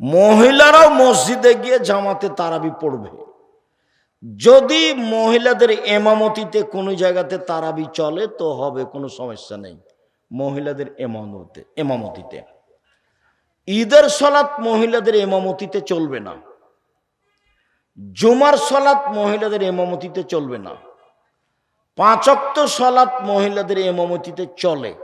মহিলারাও মসজিদে গিয়ে জামাতে তারাবি পড়বে। যদি মহিলাদের এমামতিতে কোনো জায়গাতে তারাবি চলে, তো হবে, কোনো সমস্যা নেই। মহিলাদের এমামতে এমামতিতে। ঈদের সলাৎ মহিলাদের এমামতিতে চলবে না। জুমার সলাৎ মহিলাদের এমামতিতে চলবে না। পাঁচক্ত সলাৎ মহিলাদের এমামতিতে চলে।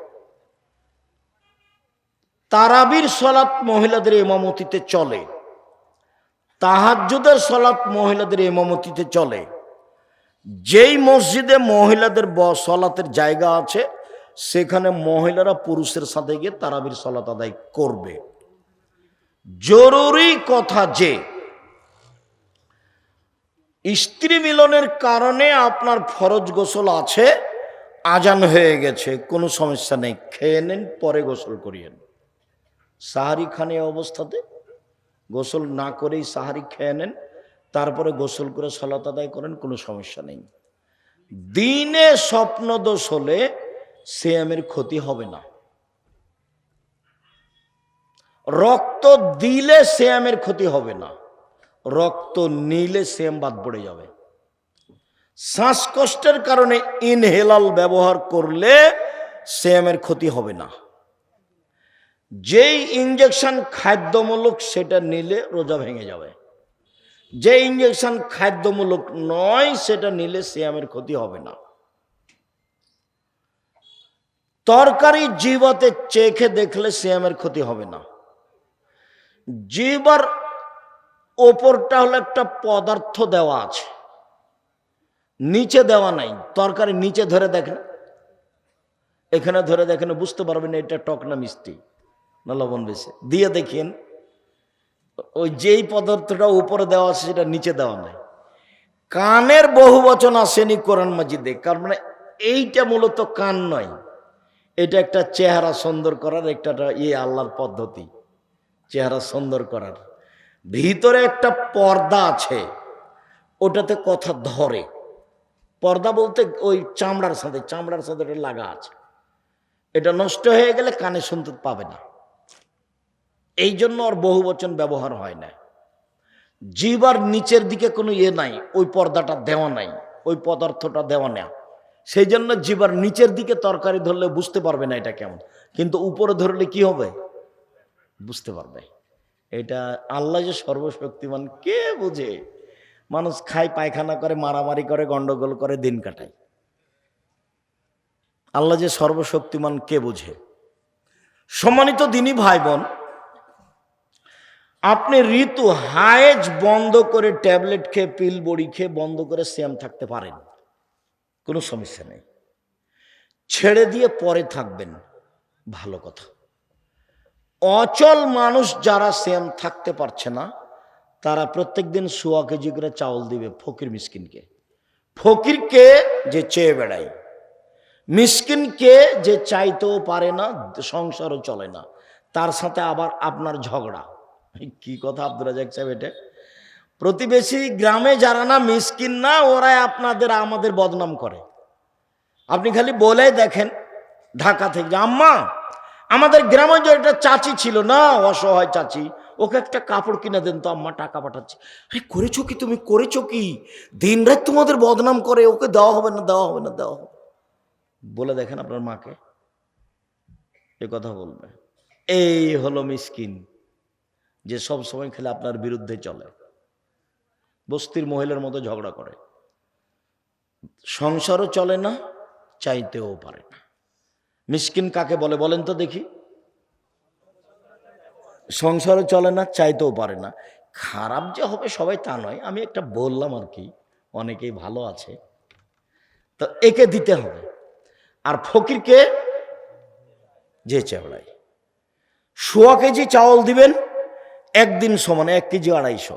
তারাবির সলাৎ মহিলাদের এমামতিতে চলে। তাহাজ্জুদের সলাৎ মহিলাদের এমামতিতে চলে। যেই মসজিদে মহিলাদের সলাতের জায়গা আছে, সেখানে মহিলারা পুরুষের সাথে গিয়ে তারাবির সলাত আদায় করবে। জরুরি কথা যে, স্ত্রী মিলনের কারণে আপনার ফরজ গোসল আছে, আজান হয়ে গেছে, কোনো সমস্যা নেই। খেয়ে নেন, পরে গোসল করিয়ে করিয়েন সাহারি খানে অবস্থাতে গোসল না করেই সাহারি খেয়ে নেন, তারপরে গোসল করে সলাত আদায় করেন, কোনো সমস্যা নেই। দিনে স্বপ্ন দোষ হলে সিএমের ক্ষতি হবে না। রক্ত দিলে সিএমের ক্ষতি হবে না। রক্ত নিলে সেম বাদ পড়ে যাবে। শ্বাসকষ্টের কারণে ইনহেলাল ব্যবহার করলে সেমের ক্ষতি হবে না। যেই ইঞ্জেকশন খাদ্যমূলক সেটা নিলে রোজা ভেঙে যাবে। যে ইঞ্জেকশন খাদ্যমূলক নয়, সেটা নিলে সিয়ামের ক্ষতি হবে না। তরকারি জিবাতে চেখে দেখলে সিয়ামের ক্ষতি হবে না। জিবার ওপরটা হলো একটা পদার্থ দেওয়া আছে। নিচে দেওয়া নাই, তরকারি নিচে ধরে দেখেন। এখানে ধরে দেখেন, বুঝতে পারবেন এটা টক না মিষ্টি। না লবণ বেশি। দিয়ে দেখেন, ওই যেই পদার্থটা উপরে দেওয়া আছে সেটা নিচে দেওয়া নাই। কানের বহু বচন আসেনি কোরআন মাজিদে, কারণ মানে এইটা মূলত কান নয়। এটা একটা চেহারা সুন্দর করার একটা ইয়ে আল্লাহর পদ্ধতি, চেহারা সুন্দর করার। ভিতরে একটা পর্দা আছে, ওটাতে কথা ধরে। পর্দা বলতে ওই চামড়ার সাথে চামড়ার সাথে লাগা আছে। এটা নষ্ট হয়ে গেলে কানে শুনতে পাবে না। এই জন্য ওর বহু বচন ব্যবহার হয় না। জিবার নিচের দিকে কোনো ইয়ে নাই, ওই পর্দাটা দেওয়া নাই, ওই পদার্থটা দেওয়া না। সেই জন্য জিবার নিচের দিকে তরকারি ধরলে বুঝতে পারবে না এটা কেমন। কিন্তু উপরে ধরলে কি হবে? বুঝতে পারবে। এটা আল্লাহ যে সর্বশক্তিমান, কে বুঝে? মানুষ খায়, পায়খানা করে, মারামারি করে, গন্ডগোল করে, দিন কাটায়। আল্লাহ যে সর্বশক্তিমান, কে বুঝে? সম্মানিত দিনী ভাই বোন আপনি ঋতু হায়েজ বন্ধ করে ট্যাবলেট খেয়ে, পিল বড়ি খেয়ে বন্ধ করে শ্যাম থাকতে পারেন। কোনো সমস্যা নেই। ছেড়ে দিয়ে পরে থাকবেন। ভালো কথা। অচল মানুষ যারা শ্যাম থাকতে পারছে না, তারা প্রত্যেক দিন সোয়া কেজি করে চাউল দিবে ফকির মিসকিনকে। ফকিরকে যে চেয়ে বেড়ায়। মিসকিনকে যে চাইতেও পারে না, সংসারও চলে না। তার সাথে আবার আপনার ঝগড়া। কি কথা আব্দুল রাজাক সাহেব এটা? প্রতিবেশী গ্রামে যারা না মিসকিন না, ওরাই আপনাদের, আমাদের বদনাম করে। আপনি খালি বলে দেখেন ঢাকা থেকে আম্মা, আমাদের গ্রামে যে একটা চাচি ছিল না, অসহায় চাচি, ওকে একটা কাপড় কিনে দেন তো, আম্মা, টাকা পাঠাচ্ছে। আরে, করেছ কি তুমি? করেছ কি? দিন রাত তোমাদের বদনাম করে, ওকে দেওয়া হবে না, দেওয়া হবে না, দেওয়া হবে বলে দেখেন আপনার মাকে। এ কথা বলবে। এই হলো মিসকিন। যে সব সময় খেলে আপনার বিরুদ্ধে চলে। বস্তির মহিলার মতো ঝগড়া করে। সংসারও চলে না, চাইতেও পারে না। মিসকিন কাকে বলে বলেন তো দেখি। সংসারও চলে না, চাইতেও পারে না। খারাপ যে হবে সবাই তা নয়, আমি একটা বললাম আর কি, অনেকেই ভালো আছে। তো একে দিতে হবে। আর ফকিরকে যে চেবড়াই সোয়া কেজি চাউল দিবেন একদিন সমানে এক কেজি আড়াইশো।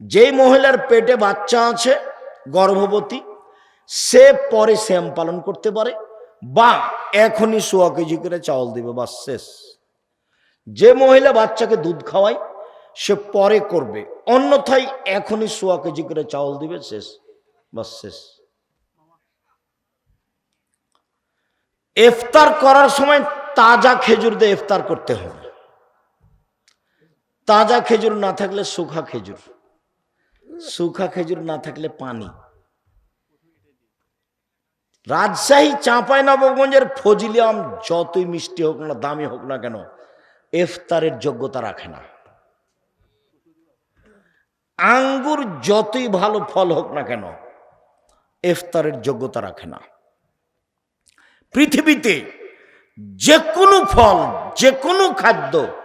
যেই মহিলার পেটে বাচ্চা আছে, গর্ভবতী, সে পরে শ্যাম পালন করতে পারে, বা এখনই সোয়া কেজি করে চাউল দিবে বা শেষ। যে মহিলা বাচ্চাকে দুধ খাওয়ায়, সে পরে করবে, অন্যথায় এখনই সোয়া কেজি করে চাউল দিবে, শেষ বা শেষ। ইফতার করার সময় তাজা খেজুর দিয়ে ইফতার করতে হবে। তাজা খেজুর না থাকলে শুখা খেজুর। শুখা খেজুর না থাকলে পানি। রাজশাহী, চাঁপাই নবগঞ্জের ফজিলি আম যতই মিষ্টি হোক না, দামি হোক না কেন, এফতারের যোগ্যতা রাখে না। আঙ্গুর যতই ভালো ফল হোক না কেন, এফতারের যোগ্যতা রাখে না। পৃথিবীতে যে কোনো ফল যে কোনো খাদ্য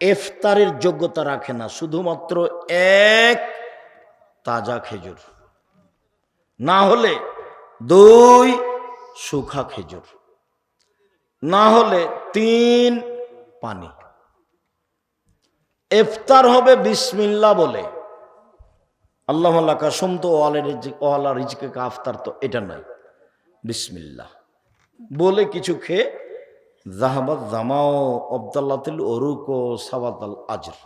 ইফতারের যোগ্যতা রাখে না, শুধুমাত্র এক তাজা খেজুর। না হলে দুই শুখা খেজুর। না হলে তিন পানি। ইফতার হবে বিসমিল্লা বলে। আল্লাহ কাসম তো ওয়ালা রিজিক ওয়ালা রিজিকে কাফতার তো এটা নয়। বিসমিল্লা বলে কিছু খেয়ে জাহাবাদ জামাও অবদাল্লাতিল অরুক ও সাবাতাল আজর।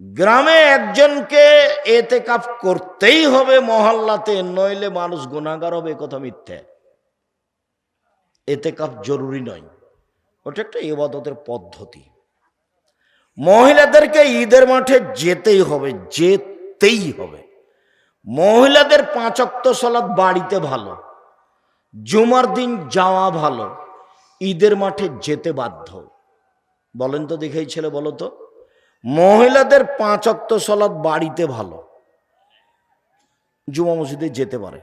গ্রামে একজনকে এতে কাপ করতেই হবে মহল্লাতে, নইলে মানুষ গুণাগার হবে কথা মিথ্যে। এতে কাপ জরুরি নয়, ওটা একটা ইবাদতের পদ্ধতি। মহিলাদেরকে ঈদের মাঠে যেতেই হবে যেতেই হবে। মহিলাদের পাঁচক্ত সলাদ বাড়িতে ভালো। জুমার দিন যাওয়া ভালো, ঈদের মাঠে যেতে বাধ্য। বলেন তো দেখেই ছেলে বলো তো, মহিলাদের পাঁচক্ত সলাদ বাড়িতে ভালো, জুমা মসজিদে যেতে পারে।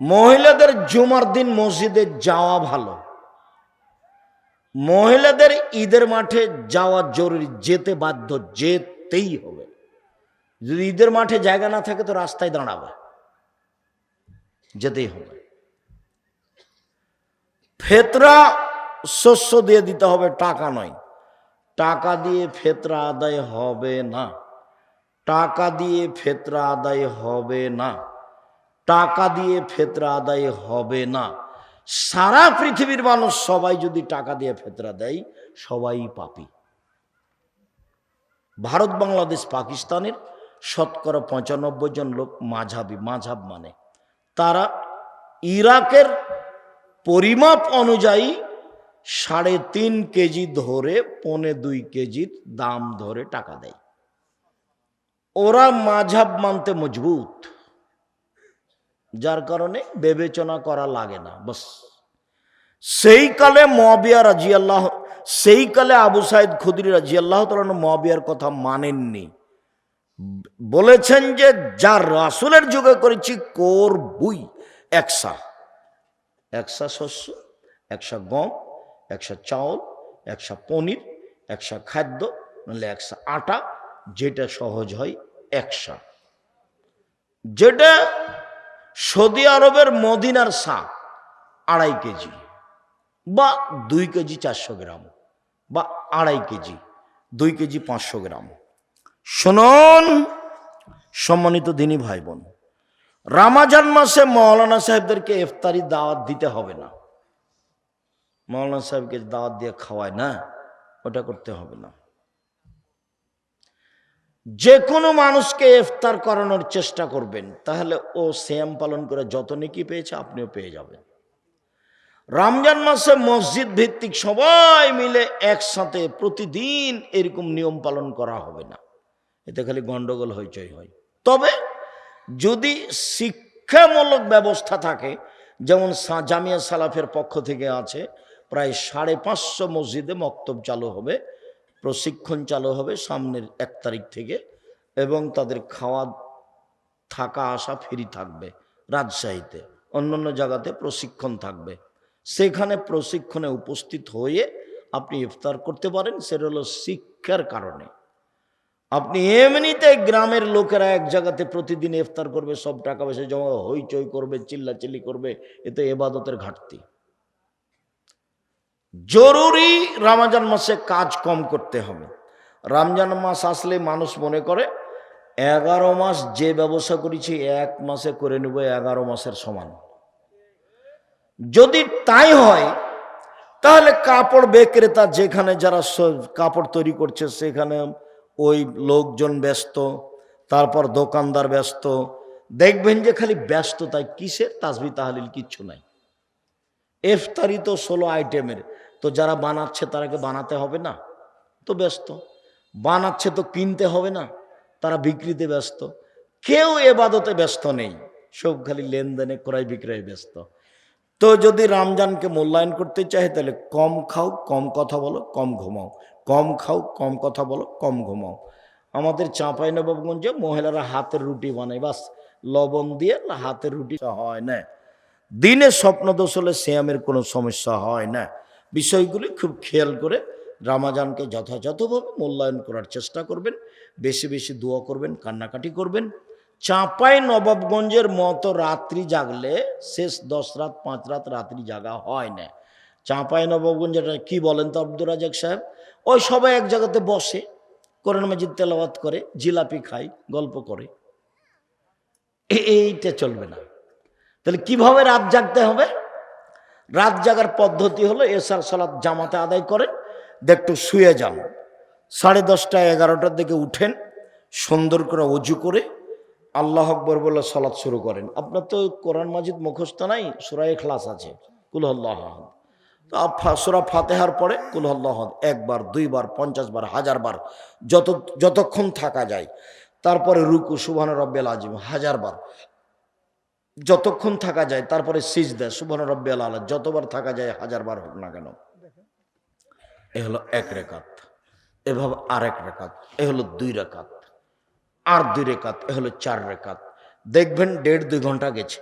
মহিলাদের জুমার দিন মসজিদে যাওয়া ভালো, মহিলাদের ঈদের মাঠে যাওয়া জরুরি, যেতে বাধ্য, যেতেই হবে। যদি ঈদের মাঠে জায়গা না থাকে তো রাস্তায় দাঁড়াবে, যেতেই হবে। ফেতরা শস্য দিয়ে দিতে হবে, টাকা নয়। টাকা দিয়ে ফেতরা আদায় হবে না। টাকা দিয়ে ফেতরা আদায় হবে না। টাকা দিয়ে ফেতরা আদায় হবে না। সারা পৃথিবীর মানুষ সবাই যদি টাকা দিয়ে ফেতরা দেয়, সবাই পাপি। ভারত, বাংলাদেশ, পাকিস্তানের শতকরা পঁচানব্বই জন লোক মাঝাবি, মাঝাব মানে। তারা ইরাকের পরিমাপ অনুযায়ী সাড়ে তিন কেজি ধরে পনে দুই কেজির দাম ধরে টাকা দেয়। ওরা মাঝাব মানতে মজবুত, যার কারণে বিবেচনা করা লাগে না, বস। সেই কালে মবিয়া রাজি আল্লাহ সেই কালে আবু সাইদ খুদরি রাজি আল্লাহ তালন মবিয়ার কথা মানেননি। বলেছেন যে যার রাসুলের যুগে করেছি, করবুই একসা। একসা শস্য, একশা গম, একশা চাউল, একশা পনির, একশা খাদ্য, নাহলে একশা আটা, যেটা সহজ হয় একশা। যেটা সৌদি আরবের মদিনার সা আড়াই কেজি বা দুই কেজি চারশো গ্রাম বা আড়াই কেজি, দুই কেজি পাঁচশো গ্রাম। শুনুন, সম্মানিত দিনী ভাই বোন রামাজান মাসে মৌলানা সাহেবদেরকে ইফতারি দাওয়াত দিতে হবে না। মৌলানা সাহেবকে দাওয়াত দিয়ে খাওয়ায় না, ওটা করতে হবে না। যে কোনো মানুষকে ইফতার করানোর চেষ্টা করবেন, তাহলে ও শ্যাম পালন করে যত নেকি পেয়েছে আপনিও পেয়ে যাবেন। রমজান মাসে মসজিদ ভিত্তিক সবাই মিলে একসাথে প্রতিদিন এরকম নিয়ম পালন করা হবে না। এতে খালি গন্ডগোল হইচই হয়। তবে যদি শিক্ষামূলক ব্যবস্থা থাকে, যেমন জামিয়া সালাফের পক্ষ থেকে আছে, প্রায় সাড়ে পাঁচশো মসজিদে মক্তব চালু হবে, প্রশিক্ষণ চালু হবে সামনের এক তারিখ থেকে, এবং তাদের খাওয়া, থাকা, আসা ফ্রি থাকবে রাজশাহীতে। অন্যান্য জায়গাতে প্রশিক্ষণ থাকবে। সেখানে প্রশিক্ষণে উপস্থিত হয়ে আপনি ইফতার করতে পারেন, সেটা হলো শিক্ষার কারণে। আপনি এমনিতে গ্রামের লোকেরা এক জায়গাতে প্রতিদিন ইফতার করবে, সব টাকা পয়সা জমা, হইচই করবে, চিল্লাচিল্লি করবে এতে এবাদতের ঘাটতি। জরুরি রমজান মাসে কাজ কম করতে হবে। রমজান মাস আসলে মানুষ মনে করে, এগারো মাস যে ব্যবসা করেছি, এক মাসে করে নেব এগারো মাসের সমান। যদি তাই হয়, তাহলে কাপড় বিক্রেতা যেখানে যারা কাপড় তৈরি করছে, সেখানে ওই লোকজন ব্যস্ত, তারপর দোকানদার ব্যস্ত। দেখবেন যে খালি ব্যস্ততায় কিসের তাসবি তাহলিল কিচ্ছু নাই। এফতারি তো ষোলো আইটেমের, তো যারা বানাচ্ছে তারাকে বানাতে হবে না? তো ব্যস্ত। বানাচ্ছে তো কিনতে হবে না, তারা বিক্রিতে ব্যস্ত। কেউ এবাদতে ব্যস্ত নেই, সব খালি লেনদেনে ক্রয় বিক্রয় ব্যস্ত। তো যদি রামজানকে মূল্যায়ন করতে চাই তাহলে কম খাও, কম কথা বলো, কম ঘুমাও। কম খাও, কম কথা বলো, কম ঘুমাও। আমাদের চাঁপাই নবাবগঞ্জে মহিলারা হাতের রুটি বানায়, বাস। লবণ দিয়ে হাতের রুটি হয় না। দিনে স্বপ্নদোষ হলে শ্যামের কোনো সমস্যা হয় না। বিষয়গুলি খুব খেয়াল করে রামাজানকে যথাযথভাবে মূল্যায়ন করার চেষ্টা করবেন। বেশি বেশি দোয়া করবেন, কান্নাকাটি করবেন। চাঁপাই নবাবগঞ্জের মতো রাত্রি জাগলে শেষ দশ রাত, পাঁচ রাত রাত্রি জাগা হয় না। চাঁপাই নবাবগঞ্জের কি বলেন তো আব্দুর রাজাক সাহেব? ওই সবাই এক জায়গাতে বসে কোরআন মাজিদ তেলাওয়াত করে, জিলাপি খায়, গল্প করে। এইটা চলবে না। তাহলে কীভাবে রাত জাগতে হবে? রাত জাগার পদ্ধতি হলো এসার সালাত জামাতে আদায় করেন একটু শুয়ে যান। সাড়ে দশটা, এগারোটার দিকে উঠেন, সুন্দর করে অজু করে আল্লাহ আকবর বলে সালাত শুরু করেন। আপনার তো কোরআন মাজিদ মুখস্থ নাই সুরাই ক্লাস আছে। কুলহল্লাহ সুরা ফাতেহার পরে কুলহল্লাহ একবার, দুইবার, পঞ্চাশ বার, হাজার বার, যত, যতক্ষণ থাকা যায়। তারপরে রুকু সুবহান রব্বেল আজিম হাজার বার। যতক্ষণ থাকা যায়, তারপরে সিজ দেয় সুবহান রব্বিয়াল আলা যতবার থাকা যায়, হাজার বার হোক না কেন। এ হলো এক রেখাত। এভাবে আর এক রেখাত। এ হলো দুই রেখাত। আর দুই রেখাত, এ হলো চার রেখাত। দেখবেন দেড় দুই ঘণ্টা গেছে।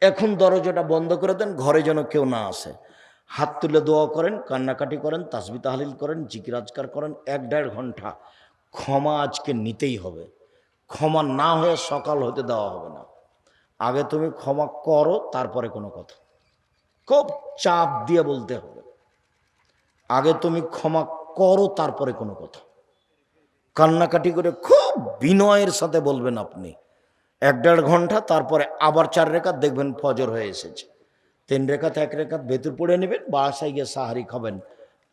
এখন দরজাটা বন্ধ করে দেন, ঘরে যেন কেউ না আসে। হাত তুলে দোয়া করেন, কান্নাকাটি করেন, তাসবি তাহলিল করেন জিকিরাজকার করেন, এক দেড় ঘণ্টা ক্ষমা আজকে নিতেই হবে। ক্ষমা না হয়ে সকাল হতে দেওয়া হবে না। আগে তুমি ক্ষমা করো, তারপরে কোনো কথা। খুব চাপ দিয়ে বলতে হবে। আগে তুমি ক্ষমা করো, তারপরে কোনো কথা। কান্নাকাটি করে খুব বিনয়ের সাথে বলবেন আপনি। এক দেড় ঘণ্টা, তারপরে আবার চার রেখা দেখবেন ফজর হয়ে এসেছে। তিন রেখাত এক রেখাত ভেতর পড়ে নেবেন বাসায় গিয়ে সাহারি খাবেন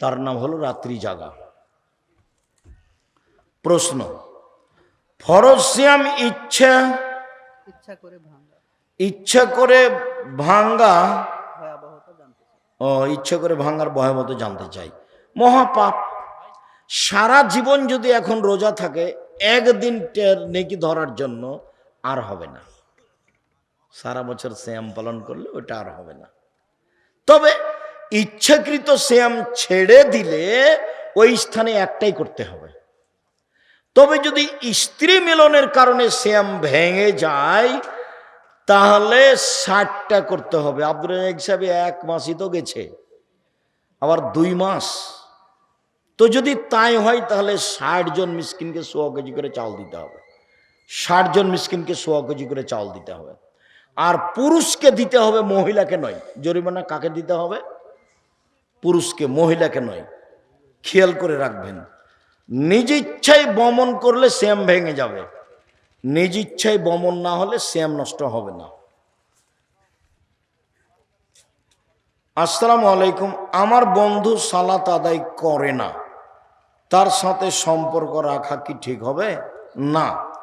তার নাম হলো রাত্রি জাগা। প্রশ্ন ফরজ সিয়াম ইচ্ছা ইচ্ছা করে ইচ্ছা করে ভাঙ্গা ভয়াবহতা জানতে চাই। ও ইচ্ছা করে ভাঙ্গার ভয়াবত জানতে চাই। মহাপাপ সারা জীবন যদি এখন রোজা থাকে একদিন টের নেকি ধরার জন্য আর হবে না। সারা বছর শ্যাম পালন করলে ওটা আর হবে না। তবে ইচ্ছাকৃত শ্যাম ছেড়ে দিলে ওই স্থানে একটাই করতে হবে। তবে যদি স্ত্রী মিলনের কারণে শ্যাম ভেঙে যায়, তাহলে ষাটটা করতে হবে। আব্দুল সাহেব এক মাসই তো গেছে, আবার দুই মাস। তো যদি তাই হয়, তাহলে ষাট জন মিসকিনকে সোয়া কেজি করে চাল দিতে হবে। ষাট জন মিসকিনকে সোয়া কেজি করে চাল দিতে হবে। আর পুরুষকে দিতে হবে মহিলাকে নয়। জরিমানা কাকে দিতে হবে? পুরুষকে, মহিলাকে নয়। খেয়াল করে রাখবেন। নিজ ইচ্ছায় বমন করলে শ্যাম ভেঙে যাবে। নিজ ইচ্ছায় বমন না হলে শ্যাম নষ্ট হবে না। আসসালামু আলাইকুম। আমার বন্ধু সালাত আদায় করে না। তার সাথে সম্পর্ক রাখা কি ঠিক হবে? না।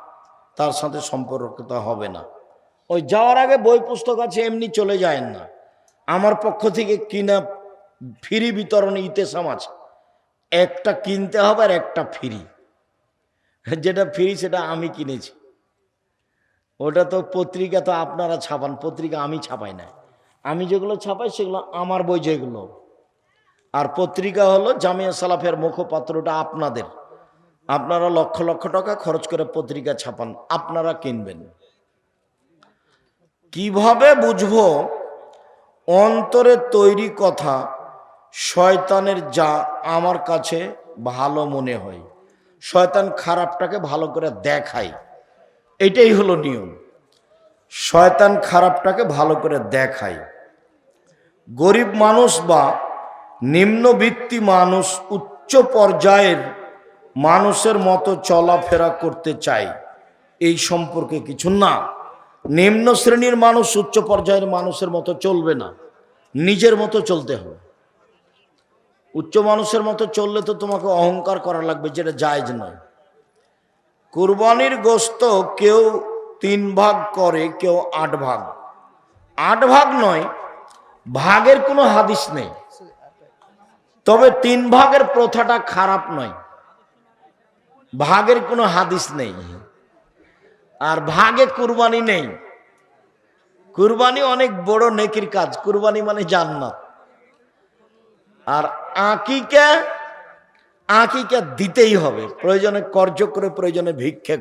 তার সাথে সম্পর্কটা হবে না। ওই যাওয়ার আগে বই পুস্তক আছে, এমনি চলে যায় না। আমার পক্ষ থেকে কিনা ফ্রি বিতরণ ইতেসাম আছে। একটা কিনতে হবে আর একটা ফ্রি। যেটা ফ্রি, সেটা আমি কিনেছি। ওটা তো পত্রিকা তো আপনারা ছাপান, পত্রিকা আমি ছাপাই না আমি যেগুলো ছাপাই, সেগুলো আমার বই যেগুলো। আর পত্রিকা হলো জামিয়া সালাফের মুখপাত্রটা আপনাদের। আপনারা লক্ষ লক্ষ টাকা খরচ করে পত্রিকা ছাপান, আপনারা কিনবেন। কীভাবে বুঝব? অন্তরে তৈরি কথা শয়তানের যা আমার কাছে ভালো মনে হয়। শয়তান খারাপটাকে ভালো করে দেখায়। এটাই হলো নিয়ম। শয়তান খারাপটাকে ভালো করে দেখায়। গরিব মানুষ বা নিম্নবিত্তি মানুষ উচ্চ পর্যায়ের মানুষের মতো চলাফেরা করতে চায়। এই সম্পর্কে কিছু না। নিম্ন শ্রেণির মানুষ উচ্চ পর্যায়ের মানুষের মতো চলবে না। নিজের মতো চলতে হবে। উচ্চ মানুষের মতো চললে তো তোমাকে অহংকার করা লাগবে, যেটা জায়জ নয়। কুরবানির গোস্ত কেউ তিন ভাগ করে, কেউ আট ভাগ। আট ভাগ নয়, ভাগের কোনো হাদিস নেই। তবে তিন ভাগের প্রথাটা খারাপ নয়। ভাগের কোনো হাদিস নেই। আর ভাগে কুরবানি নেই। কুরবানি অনেক বড় নেকির কাজ। কুরবানি মানে জান্নাত। আর আঁকিকে আঁকিকে দিতেই হবে। প্রয়োজনে কর্য করে প্রয়োজনে ভিক্ষে